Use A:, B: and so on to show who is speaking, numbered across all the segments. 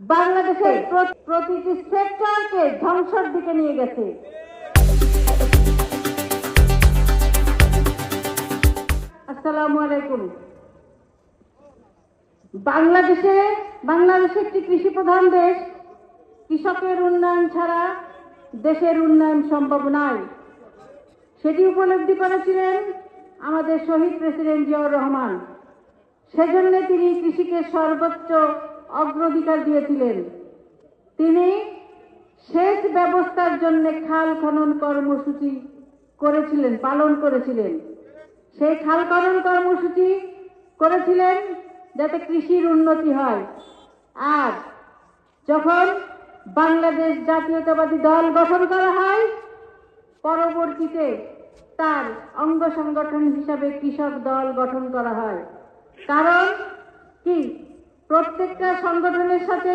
A: বাংলাদেশের প্রতিটি সেক্টরকে ধ্বংসের দিকে নিয়ে গেছে। আসসালামু আলাইকুম। বাংলাদেশে বাংলাদেশ একটি কৃষি প্রধান দেশ। কৃষকের উন্নয়ন ছাড়া দেশের উন্নয়ন সম্ভব নয়। সেটি উপলব্ধি করেছিলেন আমাদের শহীদ প্রেসিডেন্ট জিয়াউর রহমান। সেজন্য তিনি কৃষিকে সর্বোচ্চ অগ্রাধিকার দিয়েছিলেন। তিনি সেচ ব্যবস্থার জন্য খাল খনন কর্মসূচি করেছিলেন, পালন করেছিলেন। সেই খাল খনন কর্মসূচি করেছিলেন যাতে কৃষির উন্নতি হয়। আর যখন বাংলাদেশ জাতীয়তাবাদী দল গঠন করা হয়, পরবর্তীতে তার অঙ্গ সংগঠন হিসাবে কৃষক দল গঠন করা হয়। কারণ কি? প্রত্যেকটা সংগঠনের সাথে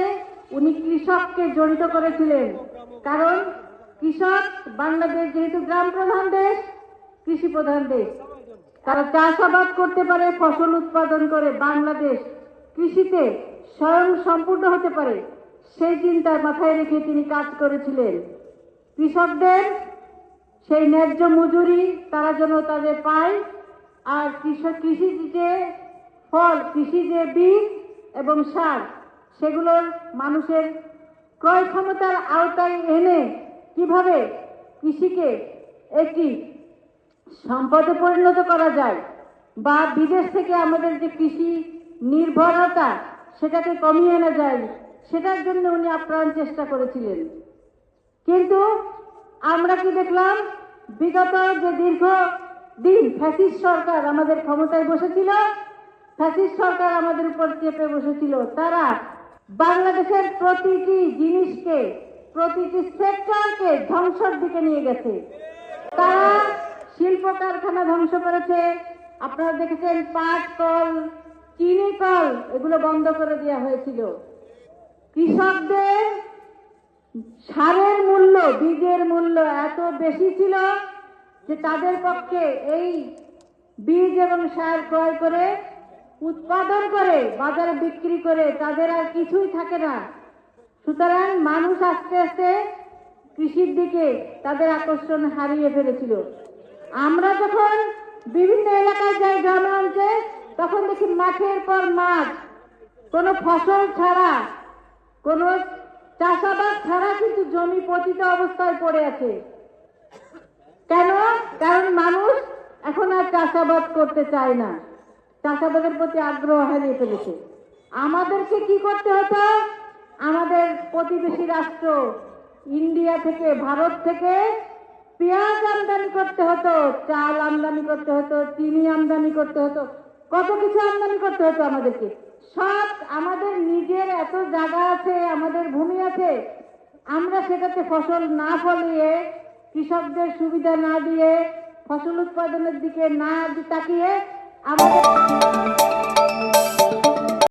A: উনি কৃষককে জড়িত করেছিলেন। কারণ কৃষক বাংলাদেশ যেহেতু গ্রাম প্রধান দেশ, কৃষি প্রধান দেশ, তারা চাষাবাদ করতে পারে, ফসল উৎপাদন করে, বাংলাদেশ কৃষিতে স্বয়ং সম্পূর্ণ হতে পারে। সেই চিন্তার মাথায় রেখে তিনি কাজ করেছিলেন। কৃষকদের সেই ন্যায্য মজুরি তারা যেন তাদের পায়, আর কৃষক কৃষি যে ফল, কৃষি যে বীজ এবং সার সেগুলোর মানুষের ক্রয় ক্ষমতার আওতায় এনে কীভাবে কৃষিকে একটি সম্পদে পরিণত করা যায় বা বিদেশ থেকে আমাদের যে কৃষি নির্ভরতা, সেটাকে কমিয়ে আনা যায়, সেটার জন্য উনি আপ্রাণ চেষ্টা করেছিলেন। কিন্তু আমরা কি দেখলাম, বিগত যে দীর্ঘ দিন ফ্যাসিস্ট সরকার আমাদের ক্ষমতায় বসেছিল ফ্যাসিস্ট সরকার আমাদের উপর চেপে বসেছিল। তারা বাংলাদেশের প্রতিটি জিনিসকে, প্রতিটি সেক্টরকে ধ্বংসের দিকে নিয়ে গেছে। তারা শিল্প কারখানা ধ্বংস করেছে। আপনারা দেখেছেন পাট, কল, চিনি কল, এগুলো বন্ধ করে দেওয়া হয়েছিল। কৃষকদের সারের মূল্য, বীজের মূল্য এত বেশি ছিল যে তাদের পক্ষে এই বীজ এবং সার ক্রয় করে উৎপাদন করে, বাজারে বিক্রি করে, তাদের আর কিছুই থাকে না। সুতরাং মানুষ আস্তে আস্তে কৃষির দিকে তাদের আকর্ষণ হারিয়ে ফেলেছিল। আমরা যখন বিভিন্ন এলাকায় যাই গ্রামে অঞ্চলে তখন দেখি মাঠের পর মাঠ। কোনো ফসল ছাড়া, কোনো চাষাবাদ ছাড়া কিন্তু জমি পতিত অবস্থায় পড়ে আছে। কেন? কারণ মানুষ এখন আর চাষাবাদ করতে চায় না। চাষাবাদের প্রতি আগ্রহ হারিয়ে ফেলেছে। আমাদেরকে কি করতে হতো? আমাদের প্রতিবেশী রাষ্ট্র, ইন্ডিয়া থেকে ভারত থেকে পেঁয়াজ আমদানি করতে হতো, চাল আমদানি করতে হতো, চিনি আমদানি করতে হতো, কত কিছু আমদানি করতে হতো আমাদেরকে। সব আমাদের নিজের এত জায়গা আছে, আমাদের ভূমি আছে, আমরা সেটাতে ফসল না ফলিয়ে, কৃষকদের সুবিধা না দিয়ে, ফসল উৎপাদনের দিকে না তাকিয়ে আমাদের